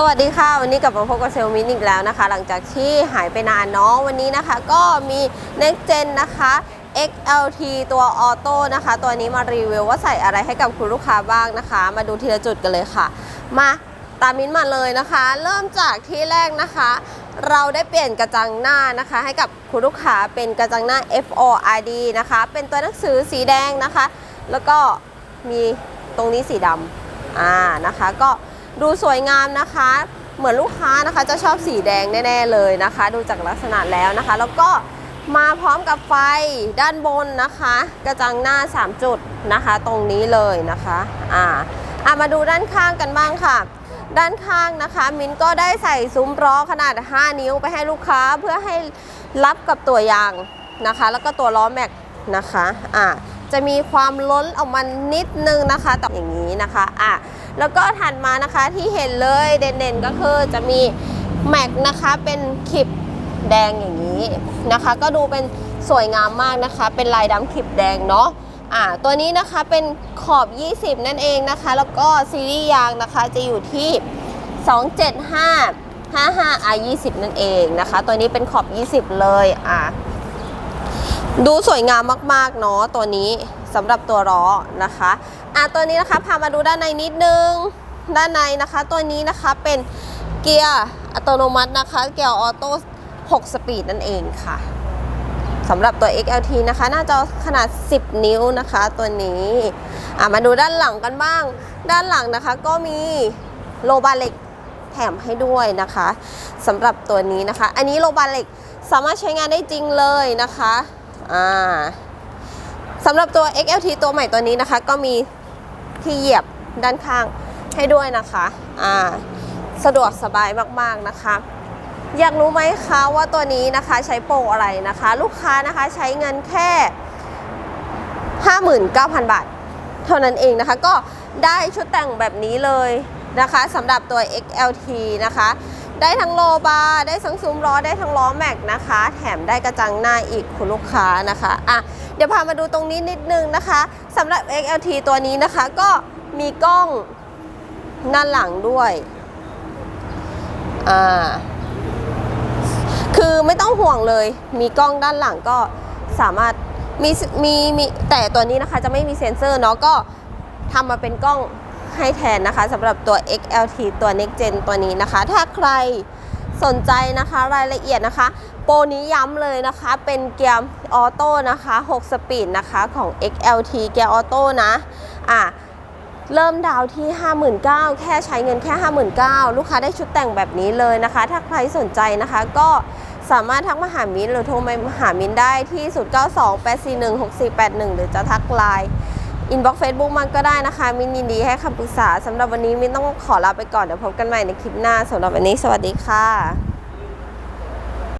สวัสดีค่ะวันนี้กลับมาพบกับเซลมินอีกแล้วนะคะ หลังจากที่หายไปนานเนาะวันนี้นะคะ ก็มี Next Gen นะคะ XLT ตัวออโต้นะคะ ตัวนี้มารีวิวว่าใส่อะไรให้กับคุณลูกค้าบ้างนะคะ มาดูทีละจุดกันเลยค่ะ มาตามมิ้นมาเลยนะคะ เริ่มจากที่แรกนะคะ เราได้เปลี่ยนกระจังหน้านะคะ ให้กับคุณลูกค้าเป็นกระจังหน้า FORD นะคะ เป็นตัวหนังสือสีแดงนะคะ แล้วก็มีตรงนี้สีดำอ่านะคะ ก็ ดูสวยงามนะคะ เหมือนลูกค้านะคะจะชอบสีแดงแน่ๆเลยนะคะ ดูจากลักษณะแล้วนะคะ แล้วก็มาพร้อมกับไฟด้านบนนะคะ กระจังหน้า 3 จุดนะคะ ตรงนี้เลยนะคะอ่าอะมาดูด้านข้างกันบ้างค่ะ ด้านข้างนะคะ มินก็ได้ใส่ซุ้มล้อขนาด 5 นิ้วไปให้ลูกค้าเพื่อให้รับกับตัวยางนะคะ แล้วก็ตัวล้อแม็กนะคะอ่า จะมีความล้นออกมานิดนึงนะคะแต่อย่างนี้นะคะอะแล้วก็ถัดมานะคะที่เห็นเลยเด่นๆก็คือจะมีแม็กนะคะเป็นขีบแดงอย่างนี้นะคะ ก็ดูเป็นสวยงามมากนะคะ เป็นลายดำขีบแดงเนาะอ่าตัวนี้นะคะเป็นขอบ 20 นั่นเองนะคะ แล้วก็ซีรีส์ยางนะคะจะอยู่ที่ 275 55 R 20 นั่นเองนะคะ ตัวนี้เป็นขอบ 20 เลยอ่า ดูสวยงามมากๆเนาะตัวนี้สำหรับตัวล้อนะคะอ่าตัวนี้นะคะพามาดูด้านในนิดนึงด้านในนะคะตัวนี้นะคะเป็นเกียร์อัตโนมัตินะคะเกียร์ออโต้6สปีดนั่นเองค่ะสำหรับตัว XLT นะคะ หน้าจอขนาด 10 นิ้วนะคะตัวนี้อะมาดูด้านหลังกันบ้าง ด้านหลังนะคะก็มีโลบาเหล็กแถมให้ด้วยนะคะสำหรับตัวนี้นะคะ อันนี้โลบาเหล็กสามารถใช้งานได้จริงเลยนะคะ อ่าสำหรับตัว XLT ตัวใหม่ตัวนี้นะคะ ก็มีที่เหยียบด้านข้างให้ด้วยนะคะอ่าสะดวกสบายมากๆนะคะอยากรู้ไหมคะว่าตัวนี้นะคะใช้โปรอะไรนะคะ ลูกค้านะคะใช้เงินแค่ 59,000 บาท เท่านั้นเองนะคะ ก็ได้ชุดแต่งแบบนี้เลยนะคะสำหรับตัว XLT นะคะ ได้ทั้งโลบาร์ได้ทั้งซุ้มล้อได้ทั้งล้อแม็กนะคะ แถมได้กระจังหน้าอีกคุณลูกค้านะคะอะเดี๋ยวพามาดูตรงนี้นิดนึงนะคะสำหรับ XLT ตัวนี้นะคะก็มีกล้องด้านหลังด้วยอ่าคือไม่ต้องห่วงเลย มีกล้องด้านหลังก็สามารถมีมีมีแต่ตัวนี้นะคะจะไม่มีเซ็นเซอร์เนาะก็ทำมาเป็นกล้อง ให้แทนนะคะสำหรับตัว XLT ตัว Next Gen ตัวนี้นะคะ ถ้าใครสนใจนะคะรายละเอียดนะคะ โปรนี้ย้ำเลยนะคะ เป็นเกียร์ออโต้นะคะ 6 สปีดนะคะของ XLT เกียร์ออโต้นะอะเริ่มดาวที่ 59,000 แค่ใช้เงินแค่ 59,000 ลูกค้าได้ชุดแต่งแบบนี้เลยนะคะ ถ้าใครสนใจนะคะก็สามารถทักมาหามิ้นหรือโทรมาหามิ้นท์ได้ที่ 0928416481 หรือจะทักไลน์ อินบ็อกซ์เฟซบุ๊กมันก็ได้นะคะ มิ้นยินดีให้คำปรึกษาสำหรับวันนี้มิ้นต้องขอลาไปก่อนเดี๋ยวพบกันใหม่ในคลิปหน้าสำหรับวันนี้ สวัสดีค่ะ